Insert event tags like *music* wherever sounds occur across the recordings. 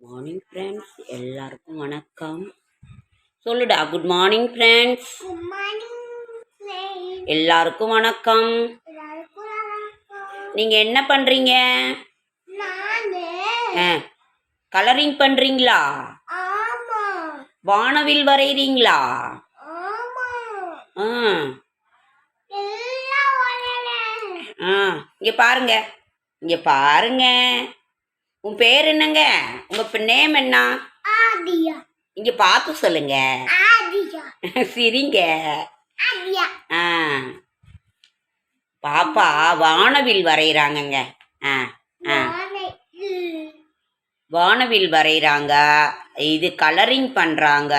Morning friends எல்லாருக்கும் வணக்கம். சொல்லுடா குட் மார்னிங் ஃப்ரெண்ட்ஸ். எல்லாருக்கும் வணக்கம். நீங்கள் என்ன பண்ணுறீங்க நானு கலரிங் பண்ணுறீங்களா ஆமா. வானவில் வரைகிறீங்களா ஆ. ஆ இங்கே பாருங்க. இங்கே பாருங்க. உன் பேர் என்னங்க? உங்கள் நேம் என்ன? இங்கே பார்த்து சொல்லுங்க. *laughs* சிரிங்க. ஆ. பாப்பா வானவில் வரைகிறாங்கங்க ஆ ஆ. வானவில். வரைகிறாங்க இது கலரிங் பண்ணுறாங்க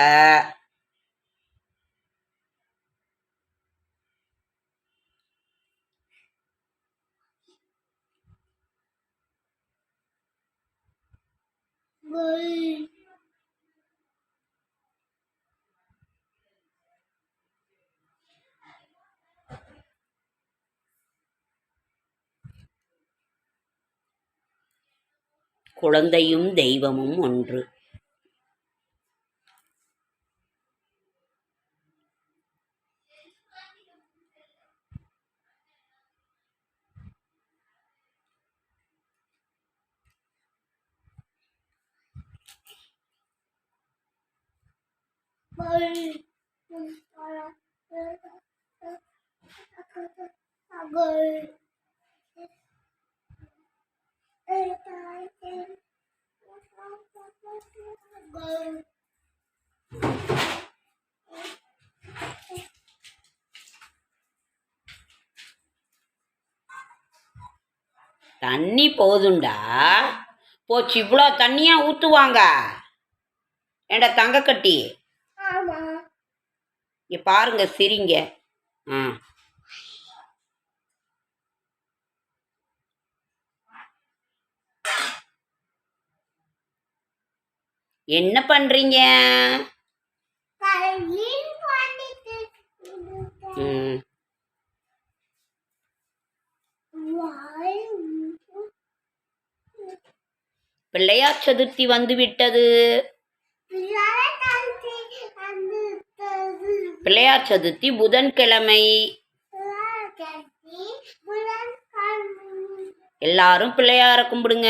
Bye. குழந்தையும் தெய்வமும் ஒன்று தண்ணி போதுண்டா. போச்சு இவ்வளோ தண்ணியா ஊற்றுவாங்க ஏண்டா தங்க கட்டி? இங்கே பாருங்க சிரிங்க. ஆ என்ன வாய் பிள்ளையார் சதுர்த்தி வந்து பிள்ளையார் சதுர்த்தி புதன்கிழமை. எல்லாரும் பிள்ளையார கும்பிடுங்க.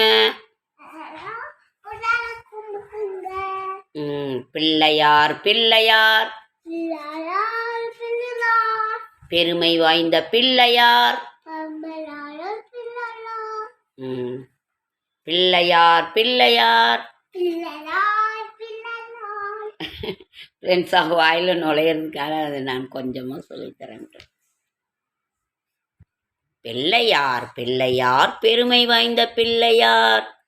பிள்ளையார் பிள்ளையார் பிள்ளையார். பிள்ளையார் பெருமை வாய்ந்த பிள்ளையார் பிள்ளையார். பிள்ளையார் ம் பிள்ளையார் பிள்ளையார் பிள்ளையார் பிள்ளையார் ஃப்ரெண்ட்ஸ் அவங்க வாயில் நுழையிறதுக்காக அதை நான் கொஞ்சமாக சொல்லித்தரேன். பிள்ளையார் பிள்ளையார் பெருமை வாய்ந்த ம். பிள்ளையார்.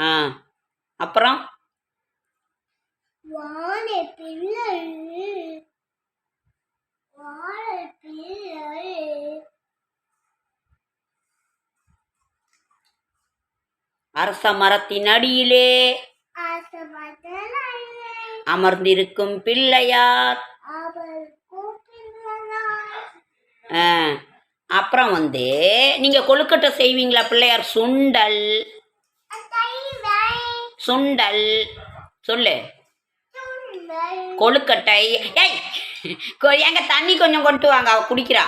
ஆ. அப்புறம்? வானை பிள்ளை வாழை பிள்ளை அரச மரத்தின் அடியிலே அமர்ந்திருக்கும் பிள்ளையார். அப்புறம் வந்து நீங்கள் கொழுக்கட்டை செய்வீங்களா பிள்ளையார்? சுண்டல். சுண்டல். சொல்லு. கொழுக்கட்டை. ஏய் எங்க தண்ணி கொஞ்சம் கொண்டு வாங்க அவ குடிக்கிறா.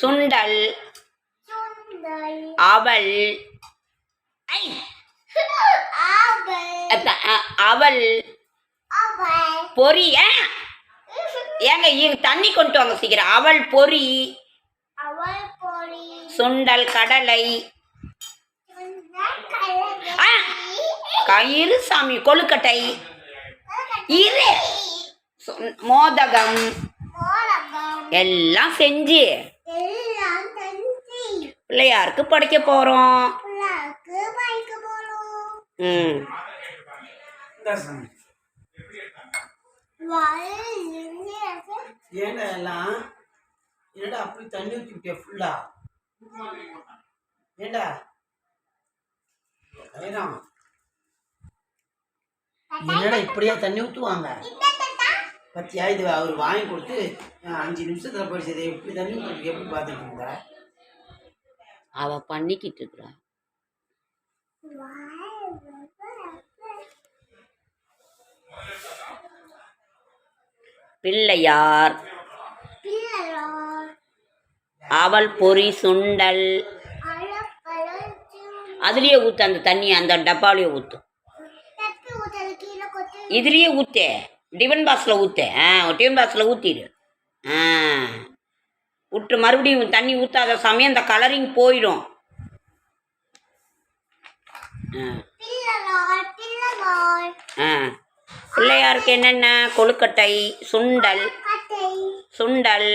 சுண்டல். அவல். ஐ, அவள். ஆ, ஏங்க இங்க தண்ணி கொண்டு வாங்க சீக்கிரம். அவள் பொறி. சுண்டல் கடலை. கயிறு சாமி கொழுக்கட்டை. இரு. மோதகம். எல்லாம் செஞ்சு. பிள்ளையாருக்கு படைக்க போறோம். ம். ஏன்டா எல்லாம் என்னடா அப்படி தண்ணி ஊற்றிவிட்டியா ஃபுல்லா ஏண்டா? ஐராம் என்னடா இப்படியா தண்ணி ஊற்றுவாங்க பத்தியா இது அவர் வாங்கி கொடுத்து அஞ்சு நிமிஷத்தில் போயிடுச்சு இதை எப்படி தண்ணி ஊத்துறதுக்கு எப்படி பார்த்துட்டு இருந்தா? அவ பண்ணிக்கிட்டு இருக்கிறா பிள்ளையார். அவள் அவல் சுண்டல். அதுலேயே ஊற்று அந்த தண்ணி அந்த டப்பாலேயே ஊற்று இதுலேயே ஊற்று டிஃபன் பாக்ஸில் ஊற்று ஆ டிஃபன் பாக்ஸில் ஊற்றிடு ஆ. விட்டு மறுபடியும் தண்ணி ஊற்றாத சமயம் அந்த கலரிங் போயிடும். ஆ. ஆ. பிள்ளையாருக்கு என்னென்ன? கொழுக்கட்டை சுண்டல் சுண்டல்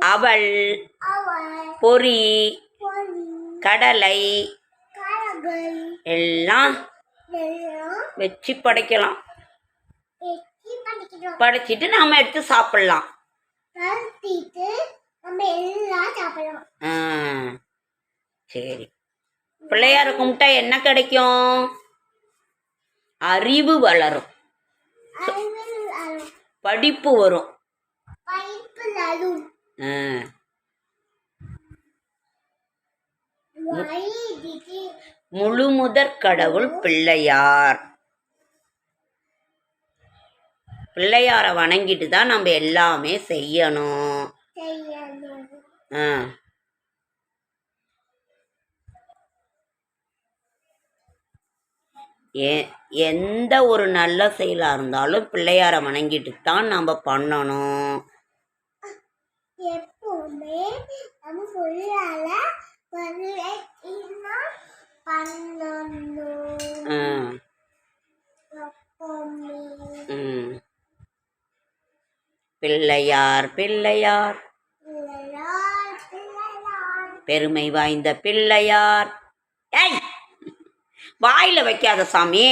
அவல் அவள் பொரி பொலி கடலை எல்லாம் வச்சு படைக்கலாம். படைச்சிட்டு நாம் எடுத்து சாப்பிட்லாம். சரி. பிள்ளையாரை கும்பிட்டா என்ன கிடைக்கும்? அறிவு வளரும். படிப்பு வரும். ஆ, முழு முதற் கடவுள் பிள்ளையார். பிள்ளையாரை வணங்கிட்டு தான் நம்ம எல்லாமே செய்யணும். ஆ. எ- எந்த ஒரு நல்ல செயலாக இருந்தாலும் பிள்ளையாரை வணங்கிட்டு தான் நம்ம பண்ணணும். எப்பவுமே நம்ம சொல்லால வருவேன்னா பண்ணணும். பிள்ளையார் பிள்ளையார். பெருமை வாய்ந்த பிள்ளையார். ஏய்! வாயில வைக்காத சாமி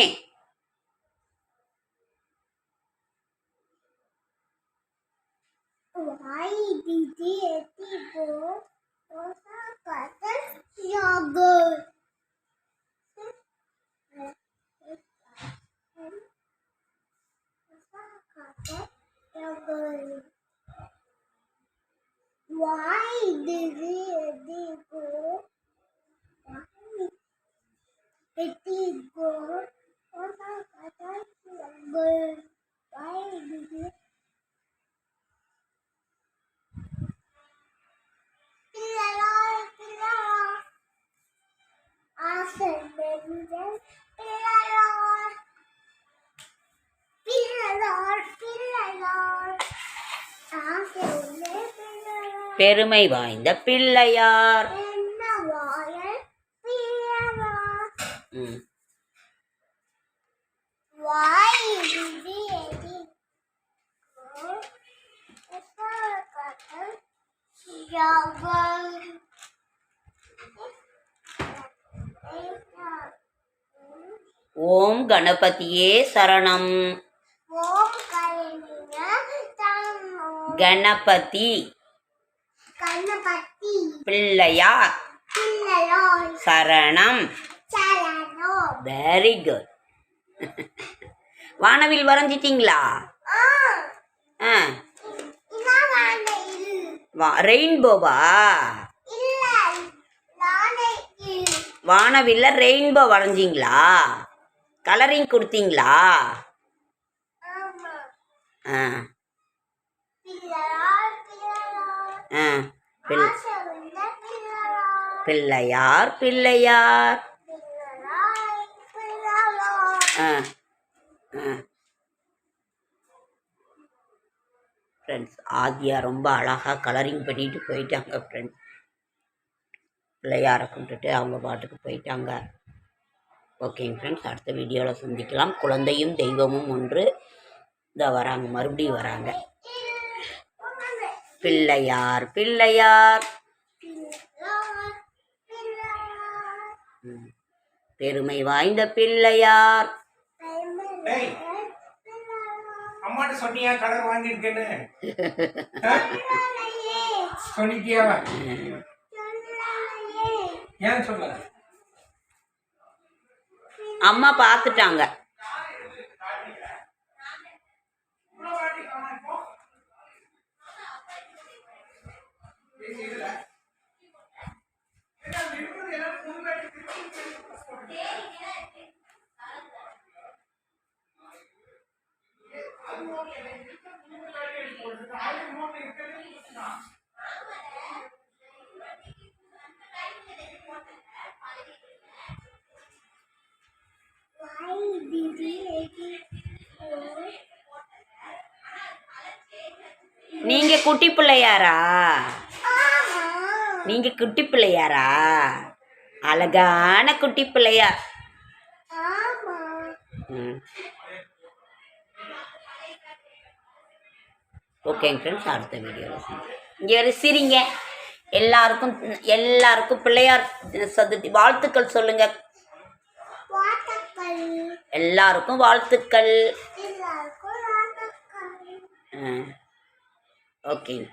வாய் போ யோகர் Why did he go? பெருமை வாய்ந்த பிள்ளையார். ஓம் கணபதியே சரணம். கணபதி. பிள்ளையார் சரணம். சரணோ. வெரி குட் வானவில் வரைஞ்சிட்டிங்களா? ரெயின்போவா? வானவில்ல ரெயின்போ வரைஞ்சிங்களா? கலரிங் கொடுத்தீங்களா? ஆ. பிள் பிள்ளையார் பிள்ளையார். ஆ ஆ. ஃப்ரெண்ட்ஸ் ஆதியா ரொம்ப அழகாக கலரிங் பண்ணிட்டு போயிட்டாங்க ஃப்ரெண்ட்ஸ் பிள்ளையாரை கும்பிட்டுட்டு அவங்க பாட்டுக்கு போயிட்டாங்க. ஓகேங்க ஃப்ரெண்ட்ஸ் அடுத்த வீடியோவில் சந்திக்கலாம். குழந்தையும் தெய்வமும் ஒன்று. இதை வராங்க மறுபடியும் வராங்க. பிள்ளையார் பிள்ளையார். பெருமை வாய்ந்த பிள்ளையார். அம்மாட்ட சொன்னியா *laughs* ஏன் சொல்ல அம்மா பார்த்துட்டாங்க நீங்கள் குட்டி பிள்ளையாரா? நீங்க குட்டி பிள்ளையாரா? அழகான குட்டி பிள்ளையார் ஓகேங்க ஃப்ரெண்ட்ஸ் அடுத்த வீடியோவில் இங்கே ஒரு சிரிங்க. எல்லாருக்கும் எல்லாருக்கும் பிள்ளையார் சதுர்த்தி வாழ்த்துக்கள் சொல்லுங்க. எல்லாருக்கும் வாழ்த்துக்கள். ஓகேங்க